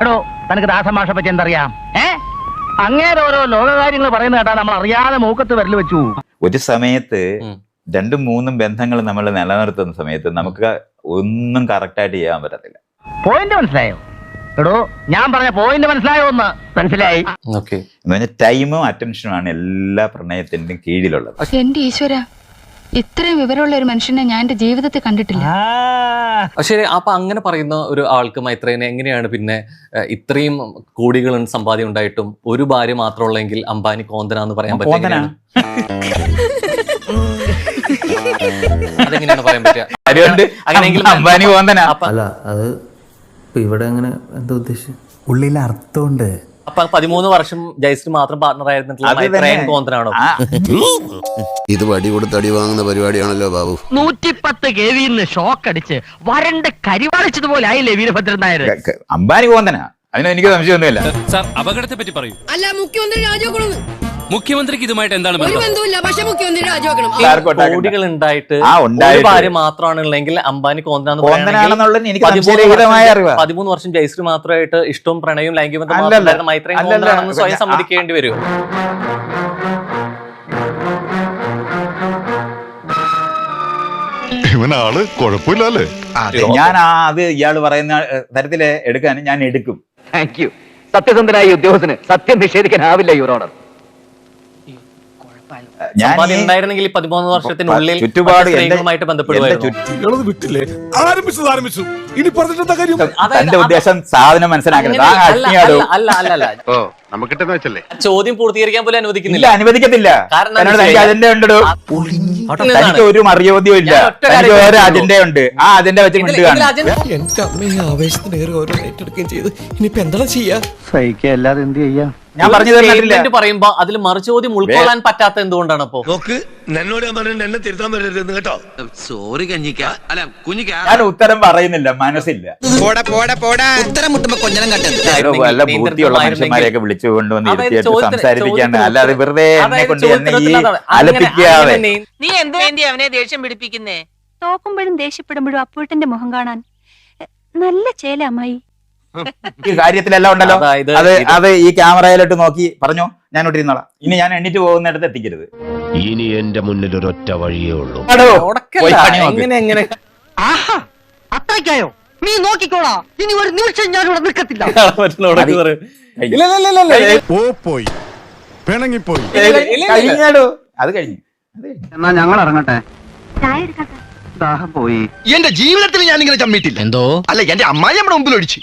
എടോ തനിക്ക് ദാസമാഷ പറ്റി എന്തറിയാം? ഏ? അങ്ങേരെ ഓരോ ലോകകാര്യങ്ങൾ പറയുന്ന കേട്ടാ നമ്മൾ അറിയാതെ മൂക്കത്ത് വരൽ വെച്ചു. ഒരു സമയത്ത്. രണ്ടും മൂന്നും ബന്ധങ്ങൾ നമ്മൾ നിലനിർത്തുന്ന സമയത്ത് നമുക്ക് ഒന്നും കറക്റ്റായിട്ട് ചെയ്യാൻ പറ്റത്തില്ല. പോയിന്റ് മനസ്സിലായോ? എടോ ഞാൻ പറഞ്ഞ പോയിന്റ് മനസ്സിലായോ ഒന്ന്? മനസ്സിലായി? ഓക്കെ എന്ന് പറഞ്ഞാൽ ടൈമും അറ്റൻഷനുമാണ് എല്ലാ പ്രണയത്തിന്റെയും കീഴിലുള്ളത്. പക്ഷെ എന്റെ ഈശ്വര. ഇത്രയും വിവരമുള്ള ഒരു മനുഷ്യനെ ഞാൻ എന്റെ ജീവിതത്തിൽ കണ്ടിട്ടില്ല. ശരി അപ്പൊ അങ്ങനെ പറയുന്ന ഒരു ആൾക്ക് മൈത്രേനെ എങ്ങനെയാണ് പിന്നെ ഇത്രയും കോടികൾ സമ്പാദ്യം ഉണ്ടായിട്ടും ഒരു ഭാര്യ മാത്രമുള്ളെങ്കിൽ അംബാനി കോന്തന എന്ന് പറയാൻ പറ്റും കോന്തനാണ്. അതെങ്ങനെയാണ് പറയാൻ പറ്റുക? അല്ല അത് ഇവിടെ അങ്ങനെ എന്താ ഉദ്ദേശിച്ചത് ഉള്ളിൽ അർത്ഥമുണ്ട്. അപ്പൊ പതിമൂന്ന് വർഷം ജയശ്രീ മാത്രം പാർട്ണർ ആയിരുന്നിട്ടുള്ള ഇത് വടി കൊടുത്ത് അടി വാങ്ങുന്ന പരിപാടിയാണല്ലോ ബാബു. നൂറ്റിപ്പത്ത് കെ വിന്ന് ഷോക്ക് അടിച്ച് വരണ്ട് കരിവാളിച്ചതുപോലെ ആയില്ലേ വീരഭദ്രൻ നായർ അംബാനി കോന്തനാ അതിന് എനിക്ക് സംശയമൊന്നുമില്ല. സാർ അപകടത്തെ പറ്റി പറയൂ. അല്ല മുഖ്യമന്ത്രി രാജിവെക്കണം മുഖ്യമന്ത്രിക്ക് ഇതുമായിട്ട് എന്താണ് കോടികൾ ഉണ്ടായിട്ട് ആ, ഒരു. ഭാര്യ മാത്രമാണ് ഉള്ളെങ്കിൽ അംബാനി കോന്തന എന്ന് കോന്തനാണെന്നുള്ളത് എനിക്ക് പതിമൂന്ന് വർഷം- അറിവാ. പതിമൂന്ന് വർഷം ജയശ്രീ മാത്രമായിട്ട് ഇഷ്ടവും പ്രണയവും ലൈംഗിക ബന്ധം. കോന്തനാണെന്ന് സ്വയം സമ്മതിക്കേണ്ടി വരും. ഇവനാൾ കുഴപ്പമില്ലല്ലേ? ഞാൻ ആ അത് ഇയാൾ പറയുന്ന തരത്തിൽ എടുക്കാൻ ഞാൻ എടുക്കും. താങ്ക് യു സത്യസന്ധനായ ഉദ്യോഗസ്ഥന് സത്യം നിഷേധിക്കാനാവില്ല സമ്പാദ്യം ഈ ഉണ്ടായിരുന്നെങ്കിൽ പതിമൂന്ന് വർഷത്തിനുള്ളിൽ ചുറ്റുപാട് വിട്ടില്ലേ? ആരംഭിച്ചത് ആരംഭിച്ചു. ഇനി ഉദ്ദേശം സാധനം മനസ്സിലാക്കണം നമുക്കിട്ടെന്ന് വെച്ചല്ലേ? ചോദ്യം പൂർത്തീകരിക്കാൻ പോലും ഇല്ല അനുവദിക്കുന്നില്ല അനുവദിക്കത്തില്ല. കാരണം തന്നോട് എന്താ തനിക്ക് വെച്ചാൽ അജണ്ട ഉണ്ടോ? ഇതിൽ തനിക്ക് ഒരു മറിയോദ്യവും ഇല്ല. ഞാൻ ഒറ്റ തനിക്ക് കാര്യം ഒരു അജണ്ട ഉണ്ട്. ആ അജണ്ട വെച്ച് ഇതിൽ- മിണ്ടുകയാണ് ഇതിൽ അജണ്ട- എന്റെ അമ്മയെ ആവേശത്തിനേറെ ഓരോ ഏറ്റെടുക്കുകയും ചെയ്ത്. ഇനിയിപ്പോ എന്താണ് ചെയ്യാ? എന്ത് ചെയ്യാ? ഞാൻ പറഞ്ഞു തന്നിട്ടില്ല സ്റ്റേറ്റ്മെന്റ് പറയുമ്പോ അതിൽ മറുചോദ്യം ഉൾക്കൊള്ളാൻ പറ്റാത്ത എന്തുകൊണ്ടാണ് അപ്പോ? നോക്ക് എന്നോട് ഞാൻ പറഞ്ഞ എന്നെ തിരുത്താൻ വരരുതെന്ന് കേട്ടോ. സോറി കഞ്ഞിക്ക. അല്ല കുഞ്ഞിക്ക. ഞാൻ ഉത്തരം പറയുന്നില്ല മനസ്സില്ല. ഉത്തരം മുട്ടുമ്പോ കൊഞ്ഞനം ഇവിടെ വല്ല ബുദ്ധിയുള്ള മനുഷ്യന്മാരെയൊക്കെ വിളിച്ചു കൊണ്ടുവന്ന് ഇരുത്തിയിട്ട് സംസാരിപ്പിക്കാണ്ട് അല്ലാതെ വെറുതെ എന്നെ കൊണ്ട് എന്നെ ഈ അലപ്പിക്കാതെ. നീ എന്ത് വേണ്ടി അവനെ ദേഷ്യം പിടിപ്പിക്കുന്നേ? തോക്കുമ്പോഴും ദേഷ്യപ്പെടുമ്പോഴും അപ്പൂട്ടന്റെ മുഖം കാണാൻ നല്ല ചേല അമ്മായി. ഈ കാര്യത്തിലെല്ലാം ഉണ്ടല്ലോ. അത് അത് ഈ ക്യാമറയിലോട്ട് നോക്കി പറഞ്ഞോ. ഞാൻ ഇട്ടിരുന്നോളാം ഇനി ഞാൻ എണ്ണിട്ട് പോകുന്നിടത്ത് എത്തിക്കരുത്. ഇനി എന്റെ മുന്നിൽ ഒരൊറ്റ വഴിയേ ഉള്ളൂ. പോയി പണി നോക്ക്. എങ്ങനെ എങ്ങനെ? ആഹാ അത്രയ്ക്കായോ? നീ നോക്കിക്കോളാ. ഇനി ഒരു നിമിഷം ഞാൻ ഇവിടെ നിൽക്കത്തില്ല പോയി. പിണങ്ങിപ്പോയി. അത് കഴിഞ്ഞു. അത് കഴിഞ്ഞു. എന്നാ ഞങ്ങൾ ഇറങ്ങട്ടെ. ദാഹം പോയി. എന്റെ ജീവിതത്തിൽ ഞാൻ ഇങ്ങനെ ചമ്മിട്ടില്ല എന്തോ? അല്ല എന്റെ അമ്മായി നമ്മുടെ മുമ്പിൽ ഒഴിച്ച്.